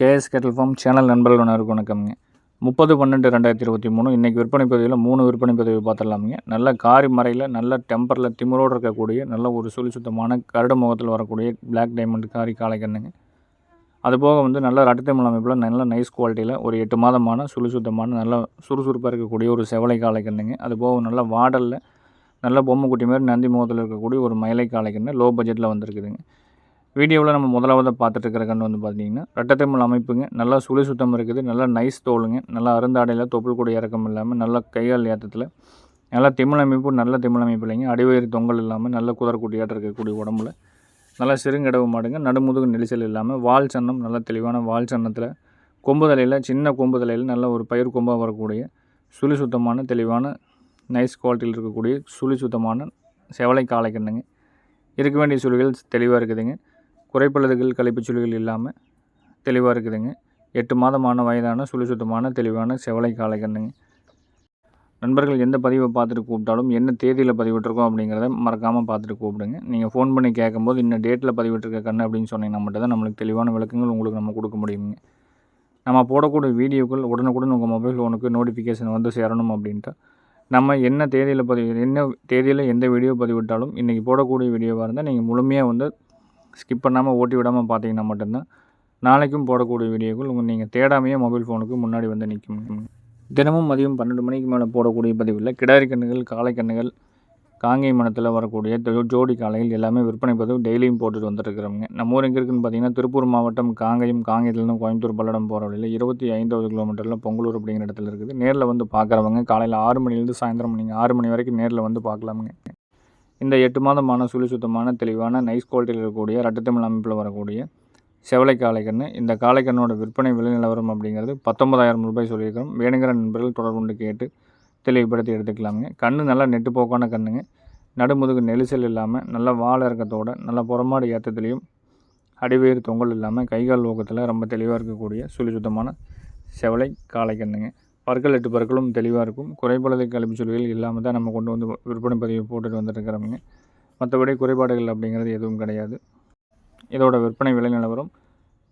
KS கேட்டல் form channel நண்பர்கள் ஒன்று வணக்கம்ங்க முப்பது பன்னெண்டு ரெண்டாயிரத்தி இருபத்தி மூணு. இன்றைக்கி விற்பனை பதிவில் மூணு விற்பனை பதிவு பார்த்துடலாமுங்க. நல்ல காரி மறையில் நல்ல டெம்பரில் திமிரோடு இருக்கக்கூடிய நல்ல ஒரு சுழி சுத்தமான கருட முகத்தில் வரக்கூடிய பிளாக் டைமண்ட் காரி காலைக்கண்ணுங்க அதுபோக வந்து நல்ல ரட்டத்தமிழ் அமைப்பில் நல்ல நைஸ் குவாலிட்டியில் ஒரு எட்டு மாதமான சுழி சுத்தமான நல்ல சுறுசுறுப்பாக இருக்கக்கூடிய ஒரு செவலை காலைக்கண்ணுங்க அதுபோக நல்ல வாடலில் நல்ல பொம்மை குட்டி மாதிரி நந்தி முகத்தில் இருக்கக்கூடிய ஒரு மயிலை காலைக்கண்ணு லோ பட்ஜெட்டில் வந்திருக்குதுங்க. வீடியோவில் நம்ம முதலாவது பார்த்துட்டு இருக்கிற கன்று வந்து பார்த்தீங்கன்னா ரெட்டத்தமிழ் அமைப்புங்க. நல்லா சுழி சுத்தம் இருக்குது. நல்லா நைஸ் தோலுங்க. நல்லா அருந்தாடையில் தொப்புள் கூட இறக்கம் இல்லாமல் நல்லா கையால் ஏற்றத்தில் நல்லா திமிழ் அமைப்பு நல்ல திமிழ் அமைப்பு இல்லைங்க. அடிவயிறு தொங்கல் இல்லாமல் நல்ல குதிரக்குட்டியாட்ட இருக்கக்கூடிய உடம்புல. நல்லா சிறுங்கடவு மாடுங்க. நடுமுதுகு நெரிசல் இல்லாமல் வால் சன்னம் நல்ல தெளிவான வால் சன்னத்தில். கொம்பு தலையில் சின்ன கொம்பு தலையில் நல்ல ஒரு பயிர் கொம்பாக வரக்கூடிய சுழி சுத்தமான தெளிவான நைஸ் குவாலிட்டியில் இருக்கக்கூடிய சுழி சுத்தமான செவலை காலை கண்ணுங்க இருக்க வேண்டிய சுழிகள் தெளிவாக இருக்குதுங்க. குறைப்பழுதுகள் கழிப்புச் சுழிகள் இல்லாமல் தெளிவாக இருக்குதுங்க. எட்டு மாதமான வயதான சுழி சுத்தமான தெளிவான செவலை காளை கண்ணுங்க நண்பர்கள் எந்த பதிவை பார்த்துட்டு கூப்பிட்டாலும் என்ன தேதியில் பதிவிட்டிருக்கோம் அப்படிங்கிறத மறக்காமல் பார்த்துட்டு கூப்பிடுங்க. நீங்கள் ஃபோன் பண்ணி கேட்கும்போது இன்னும் டேட்டில் பதிவிட்டிருக்க கண்ணு அப்படின்னு சொன்னீங்கன்னா மட்டும் தான் நம்மளுக்கு தெளிவான விளக்கங்கள் உங்களுக்கு நம்ம கொடுக்க முடியுங்க. நம்ம போடக்கூடிய வீடியோக்கள் உடனுக்குடன் உங்கள் மொபைல் ஃபோனுக்கு நோட்டிஃபிகேஷன் வந்து சேரணும் அப்படின்ட்டு நம்ம என்ன தேதியில் பதிவு என்ன தேதியில் எந்த வீடியோ பதிவிட்டாலும் இன்றைக்கி போடக்கூடிய வீடியோவாக இருந்தால் நீங்கள் முழுமையாக வந்து ஸ்கிப் பண்ணாமல் ஓட்டி விடாமல் பார்த்தீங்கன்னா மட்டும்தான் நாளைக்கும் போடக்கூடிய வீடியோக்கள் உங்கள் நீங்கள் தேடாமையே மொபைல் ஃபோனுக்கு முன்னாடி வந்து நிற்கும். தினமும் மதியம் பன்னெண்டு மணிக்கு மேலே போடக்கூடிய பதிவில் கிடாரி கண்ணுகள் காளை கண்ணுகள் காங்கை மனத்தில் வரக்கூடிய ஜோடி காலையில் எல்லாமே விற்பனை பதிவு டெய்லியும் போட்டுட்டு வந்துட்டுருக்குறவங்க நம்ம ஊர் எங்கே இருக்குன்னு பார்த்தீங்கன்னா திருப்பூர் மாவட்டம் காங்கையும் காங்கையிலேருந்து கோயம்புத்தூர் பல்லடம் போகிற வழியில் இருபத்தி ஐந்தாவது கிலோமீட்டரில் பொங்கலூர் அப்படிங்கிற இடத்துல இருக்குது. நேரில் வந்து பார்க்குறவங்க காலையில் ஆறு மணிலேருந்து சாயந்தரம் நீங்கள் ஆறு மணி வரைக்கும் நேரில் வந்து பார்க்கலாமுங்க. இந்த எட்டு மாதமான சுழி சுத்தமான தெளிவான நைஸ் குவாலிட்டியில் இருக்கக்கூடிய ரட்டத்தமிழ் அமைப்பில் வரக்கூடிய செவலை காளைக்கன்று இந்த காளைக்கண்ணோட விற்பனை விலை நிலவரம் அப்படிங்கிறது பத்தொன்பதாயிரம் ரூபாய் சொல்லியிருக்கிறோம். வேணுங்கிற நண்பர்கள் தொடர்புண்டு கேட்டு தெளிவுபடுத்தி எடுத்துக்கலாமுங்க. கண்ணு நல்லா நெட்டு போக்கான கண்ணுங்க. நடுமுதுகு நெரிசல் இல்லாமல் நல்ல வாழை இறக்கத்தோட நல்ல புறமாடு ஏற்றத்துலேயும் அடிவேறு தொங்கல் இல்லாமல் கைகால் ஊக்கத்தில் ரொம்ப தெளிவாக இருக்கக்கூடிய சுழி சுத்தமான செவலை காளைக்கண்ணுங்க. பற்கள் எட்டு பற்களும் தெளிவாக இருக்கும். குறைபாடுகளை கழிப்பு சுழிகள் இல்லாமல் தான் நம்ம கொண்டு வந்து விற்பனை பதிவு போட்டுட்டு வந்துட்டுருக்கிறோமுங்க. மற்றபடி குறைபாடுகள் அப்படிங்கிறது எதுவும் கிடையாது. இதோட விற்பனை விலை நிலவரம்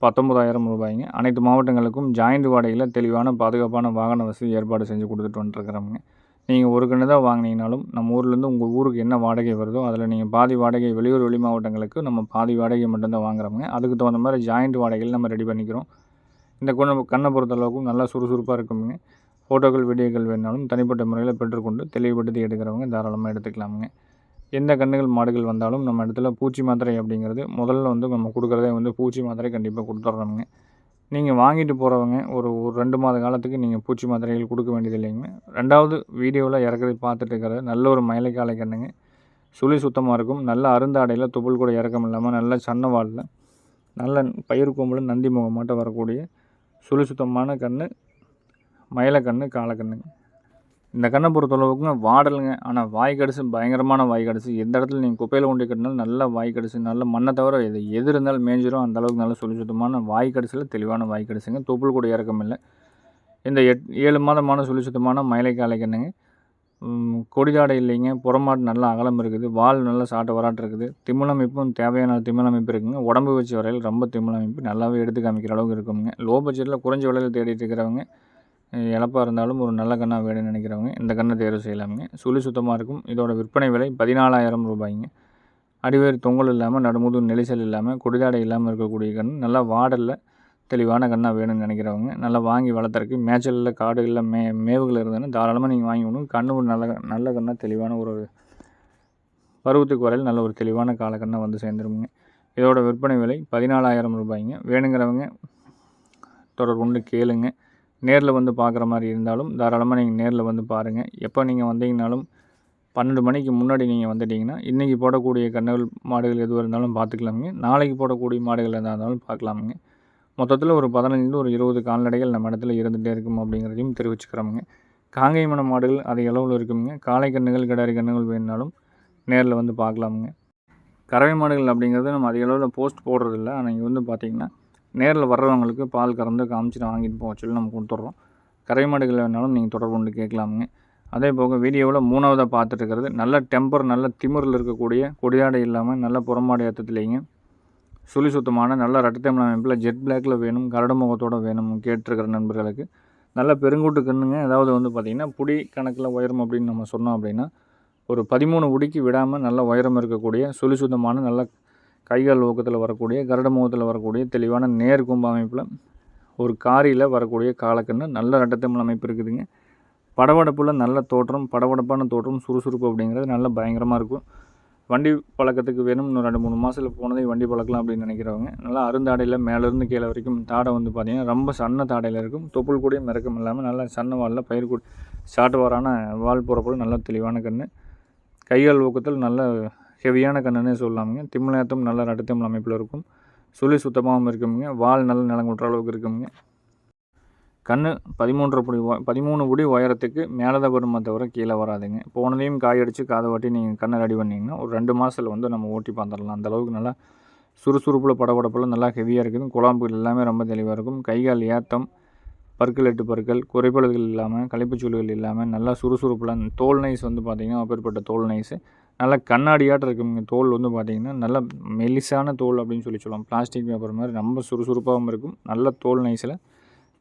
பத்தொம்பதாயிரம் ரூபாய்ங்க. அனைத்து மாவட்டங்களுக்கும் ஜாயிண்ட் வாடகையில் தெளிவான பாதுகாப்பான வாகன வசதி ஏற்பாடு செஞ்சு கொடுத்துட்டு வந்துட்டுருக்குறோமுங்க. நீங்கள் ஒரு கண்ணு தான் வாங்கினீங்கனாலும் நம்ம ஊர்லேருந்து உங்கள் ஊருக்கு என்ன வாடகை வருதோ அதில் நீங்கள் பாதி வாடகை வெளியூர் வெளி மாவட்டங்களுக்கு நம்ம பாதி வாடகை மட்டும்தான் வாங்குறவங்க அதுக்கு தகுந்த மாதிரி ஜாயிண்ட் வாடகையில் நம்ம ரெடி பண்ணிக்கிறோம். இந்த குண கண்ணை பொறுத்தளவுக்கும் நல்லா சுறுசுறுப்பாக இருக்குங்க ஃபோட்டோக்கள் வீடியோக்கள் வேணாலும் தனிப்பட்ட முறையில் பெற்றுக்கொண்டு தெளிவுபடுத்தி எடுக்கிறவங்க தாராளமாக எடுத்துக்கலாமுங்க. எந்த கன்றுகள் மாடுகள் வந்தாலும் நம்ம இடத்துல பூச்சி மாத்திரை அப்படிங்கிறது முதல்ல வந்து நம்ம கொடுக்குறதே வந்து பூச்சி மாத்திரை கண்டிப்பாக கொடுத்துட்றோமுங்க நீங்கள் வாங்கிட்டு போகிறவங்க ஒரு ஒரு ரெண்டு மாத காலத்துக்கு நீங்கள் பூச்சி மாத்திரைகள் கொடுக்க வேண்டியது இல்லைங்க. ரெண்டாவது வீடியோவில் இறக்குறது பார்த்துட்டு இருக்கிறது நல்ல ஒரு மயிலைக்காலை கண்ணுங்க. சுழி சுத்தமாக இருக்கும். நல்ல அருந்தாடையில் துப்புள் கூட இறக்கம் இல்லாமல் நல்ல சன்ன வாலில் நல்ல பயிர் கோம்பில் நந்தி முகமாட்ட வரக்கூடிய சுழி சுத்தமான கன்று மயிலக்கண்ணு காலக்கண்ணுங்க. இந்த கண்ணை பொறுத்தளவுக்குங்க வாடலுங்க. ஆனால் வாய் கடிச்சு பயங்கரமான வாய் கடிச்சு எந்த இடத்துல நீங்கள் குப்பையில் கொண்டு கட்டினாலும் நல்ல வாய் கடிச்சு நல்ல மண்ணை தவிர எது எது இருந்தாலும் மேஞ்சிரும். அந்த அளவுக்கு நல்ல சுழி சுத்தமான வாய் கடிச்சில் தெளிவான வாய் கடிச்சுங்க தொப்புள் கூட இறக்கம் இல்லை. இந்த எட் ஏழு மாதமான சுழி சுத்தமான மயிலை காலைக்கண்ணுங்க. கொடிதாடை இல்லைங்க. புறமாட்டு நல்லா அகலம் இருக்குது. வால் நல்லா சாட்ட வராட்டு இருக்குது. திமிழமைப்பும் தேவையான திமிழமைப்பு இருக்குங்க. உடம்பு வச்சு வரையில் ரொம்ப திமிழமைப்பு. நல்லாவே எடுத்து காமிக்கிற அளவுக்கு இருக்குங்க. லோ பட்ஜெட்டில் குறைஞ்ச விலையில் தேடிட்டு இருக்கிறவங்க இழப்பாக இருந்தாலும் ஒரு நல்ல கண்ணாக வேணும்னு நினைக்கிறவங்க இந்த கண்ணை தேர்வு செய்யலாமுங்க. சுழி சுத்தமாக இருக்கும். இதோட விற்பனை விலை பதினாலாயிரம் ரூபாய்ங்க. அடிவேறு தொங்கல் இல்லாமல் நடுமுது நெரிசல் இல்லாமல் கொடிதாடை இல்லாமல் இருக்கக்கூடிய கண் நல்லா வாடலில் தெளிவான கண்ணாக வேணும்னு நினைக்கிறவங்க நல்லா வாங்கி வளர்த்துறக்கு மேய்ச்சலில் காடுகளில் மே மேவுகள் இருந்ததுன்னா தாராளமாக நீங்கள் வாங்கி விடணும் கண்ணு ஒரு நல்ல நல்ல கண்ணாக தெளிவான ஒரு பருவத்துக்கு வரையில் நல்ல ஒரு தெளிவான காலக்கண்ணாக வந்து சேர்ந்துருமுங்க. இதோட விற்பனை விலை பதினாலாயிரம் ரூபாய்ங்க. வேணுங்கிறவங்க தொடர்பு கொண்டு கேளுங்க. நேரில் வந்து பார்க்குற மாதிரி இருந்தாலும் தாராளமாக நீங்கள் நேரில் வந்து பாருங்கள் எப்போ நீங்கள் வந்தீங்கனாலும் பன்னெண்டு மணிக்கு முன்னாடி நீங்கள் வந்துட்டீங்கன்னா இன்றைக்கி போடக்கூடிய கன்றுகள் மாடுகள் எதுவாக இருந்தாலும் பார்த்துக்கலாமுங்க நாளைக்கு போடக்கூடிய மாடுகள் எதாக இருந்தாலும் பார்க்கலாமுங்க மொத்தத்தில் ஒரு பதினஞ்சுலேருந்து ஒரு இருபது கால்நடைகள் நம்ம இடத்துல இருந்துகிட்டே இருக்கும் அப்படிங்கிறதையும் தெரிவிச்சுக்கிறோமுங்க. காங்கேயமன மாடுகள் அதிக அளவில் இருக்குமுங்க. காளை கன்றுகள் கிடாரி கன்றுகள் வேணுனாலும் நேரில் வந்து பார்க்கலாமுங்க கறவை மாடுகள் அப்படிங்கிறது நம்ம அதிக அளவில் போஸ்ட் போடுறதில்ல. ஆனால் இங்கே வந்து பார்த்திங்கன்னா நேரில் வர்றவங்களுக்கு பால் கறந்து காமிச்சிட்டு வாங்கிட்டு போக சொல்லி நம்ம கொடுத்துட்றோம். கரை மாடுகள் வேணாலும் நீங்கள் தொடர்பு கொண்டு கேட்கலாமுங்க. அதே போக வீடியோவில் மூணாவதாக பார்த்துட்டு இருக்கிறது. நல்ல டெம்பர் நல்ல திமிரில் இருக்கக்கூடிய கொடியாடை இல்லாமல் நல்ல புறமாடு ஏற்றத்துலேங்க சுழி சுத்தமான நல்ல ரட்டத்தமிழ் அமைப்பில் ஜெட் பிளாக்கில் வேணும் கரடு முகத்தோடு வேணும் கேட்டிருக்கிற நண்பர்களுக்கு. நல்ல பெருங்கூட்டு கண்ணுங்க. அதாவது வந்து பார்த்திங்கன்னா புடி கணக்கில் உயரம் அப்படின்னு நம்ம சொன்னோம் அப்படின்னா ஒரு பதிமூணு உடிக்கு விடாமல் நல்ல உயரம் இருக்கக்கூடிய சுழி சுத்தமான நல்ல கைகால் ஊக்கத்தில் வரக்கூடிய கருட முகத்தில் வரக்கூடிய தெளிவான நேர் கும்ப அமைப்பில் ஒரு காரியில் வரக்கூடிய காலக்கண்ணு நல்ல ரெட்டத்தமிழ் அமைப்பு இருக்குதுங்க. படவடப்பில் நல்ல தோற்றம் படவடப்பான தோற்றம் சுறுசுறுப்பு அப்படிங்கிறது நல்ல பயங்கரமாக இருக்கும். வண்டி பழக்கத்துக்கு வேணும். இன்னும் ரெண்டு மூணு மாதத்தில் போனதே வண்டி பழக்கலாம் அப்படின்னு நினைக்கிறவங்க. நல்லா அருந்தாடையில் மேலேருந்து கீழே வரைக்கும் தாடை வந்து பார்த்திங்கன்னா ரொம்ப சன்ன தாடையில் இருக்கும். தொப்புள் கூட மிறக்கம் இல்லாமல் நல்லா சன்ன வாலில் பயிர் கூட ஷார்ட் வாரான வால் போகிறப்போ நல்ல தெளிவான கன்று கைகள் ஊக்கத்தில் நல்ல ஹெவியான கண்ணுன்னே சொல்லலாமுங்க திமிழேத்தம் நல்ல நடுத்தமிழ் அமைப்பில் இருக்கும். சுழி சுத்தமாகவும் இருக்குமுங்க. வால் நல்ல நிலங்குற்ற அளவுக்கு இருக்குமுங்க. கண் பதிமூன்றரை புடி பதிமூணு புடி உயரத்துக்கு மேலே தான் வருமா தவிர கீழே வராதுங்க. போனதையும் காய் அடித்து காதை வாட்டி நீங்கள் கண்ணை ரெடி பண்ணிங்கன்னா ஒரு ரெண்டு மாதத்தில் வந்து நம்ம ஓட்டி பார்த்துடலாம். அந்தளவுக்கு நல்லா சுறுசுறுப்பில் படபடப்பில் நல்லா ஹெவியாக இருக்குது. குழம்புகள் எல்லாமே ரொம்ப தெளிவாக இருக்கும். கைகால் ஏத்தம் பற்கள் எட்டு பற்கள் குறைபாடுகள் இல்லாமல் களைப்புச்சூழ்கள் இல்லாமல் நல்லா சுறுசுறுப்பில் தோல் நைஸ் வந்து பார்த்திங்கன்னா அப்பேற்பட்ட தோல் நைஸு. நல்லா கண்ணாடியாட்டம் இருக்குங்க தோல் வந்து பார்த்திங்கன்னா நல்ல மெலிசான தோல் அப்படின்னு சொல்லி சொல்லலாம் பிளாஸ்டிக் பேப்பர் மாதிரி ரொம்ப சுறுசுறுப்பாகவும் இருக்கும். நல்ல தோல் நைஸில்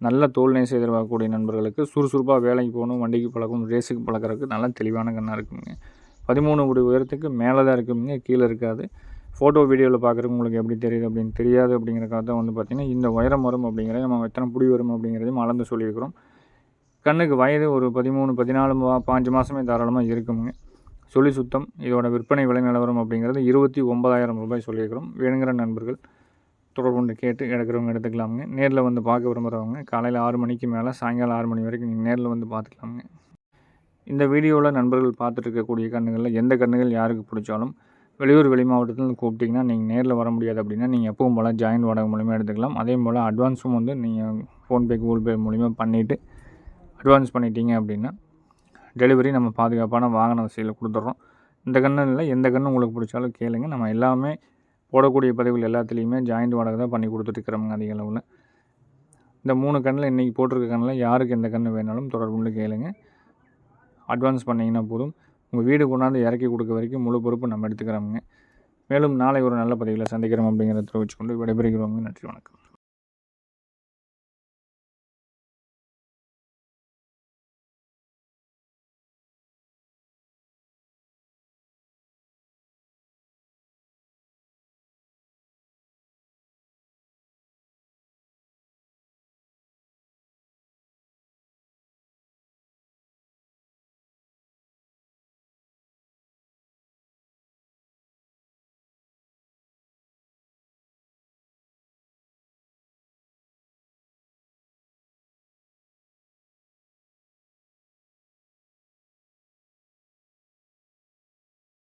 நல்ல தோல் நைஸ் எதிர்பார்க்கக்கூடிய நண்பர்களுக்கு சுறுசுறுப்பாக வேலைக்கு போகணும் வண்டிக்கு பழக்கம் ரேஸுக்கு பழக்கிறதுக்கு நல்ல தெளிவான கண்ணாக இருக்குங்க. பதிமூணு கோடி உயரத்துக்கு மேலே தான் இருக்குங்க கீழே இருக்காது. ஃபோட்டோ வீடியோவில் பார்க்குறவங்க உங்களுக்கு எப்படி தெரியுது அப்படின்னு தெரியாது அப்படிங்கிறக்காக தான் வந்து பார்த்திங்கன்னா இந்த உயரம் வரும் அப்படிங்கிறத நம்ம எத்தனை புடி வரும் அப்படிங்கிறதையும் அளந்து சொல்லியிருக்கிறோம். கண்ணுக்கு வயது ஒரு பதிமூணு பதினாலு பாஞ்சு மாதமே தாராளமாக இருக்குங்க. சொல்லி சுத்தம் இதோட விற்பனை விலை நிலவரம் அப்படிங்கிறது இருபத்தி ஒன்பதாயிரம் ரூபாய் சொல்லியிருக்கிறோம். வேணுங்கிற நண்பர்கள் தொடர்பு கொண்டு கேட்டு எடுக்கிறவங்க எடுத்துக்கலாமுங்க. நேரில் வந்து பார்க்க விரும்புகிறவங்க காலையில் ஆறு மணிக்கு மேலே சாயங்காலம் ஆறு மணி வரைக்கும் நீங்கள் நேரில் வந்து பார்த்துக்கலாமுங்க. இந்த வீடியோவில் நண்பர்கள் பார்த்துட்டு இருக்கக்கூடிய கண்ணுகளில் எந்த கண்ணுகள் யாருக்கு பிடிச்சாலும் வெளியூர் வெளி மாவட்டத்தில் கூப்பிட்டிங்கன்னா நீங்கள் நேரில் வர முடியாது அப்படின்னா நீங்கள் எப்பவும் போல் ஜாயின் வாடகை மூலிமா எடுத்துக்கலாம். அதே போல் அட்வான்ஸும் வந்து நீங்கள் ஃபோன்பே கூகுள் பே மூலிமா பண்ணிவிட்டு அட்வான்ஸ் பண்ணிட்டீங்க அப்படின்னா டெலிவரி நம்ம பாதுகாப்பான வாகன வசதியில் கொடுத்துட்றோம். இந்த கண்ணு இல்லை எந்த கன்று உங்களுக்கு பிடிச்சாலும் கேளுங்க. நம்ம எல்லாமே போடக்கூடிய பதிவுகள் எல்லாத்துலேயுமே ஜாயிண்ட் வாடகை தான் பண்ணி கொடுத்துட்ருக்குறோங்க அதிக அளவில். இந்த மூணு கண்ணில் இன்றைக்கி போட்டிருக்க கண்ணில் யாருக்கு எந்த கன்று வேணாலும் தொடர்பு கேளுங்க. அட்வான்ஸ் பண்ணிங்கன்னா போதும். உங்கள் வீடு கொண்டாந்து இறக்கி கொடுக்க வரைக்கும் முழு பொறுப்பு நம்ம எடுத்துக்கிறோமுங்க. மேலும் நாளை ஒரு நல்ல பதிவில் சந்திக்கிறோம் அப்படிங்கிறத தெரிவிச்சுக்கொண்டு விடைபெறுகிறோங்க. நன்றி வணக்கம்.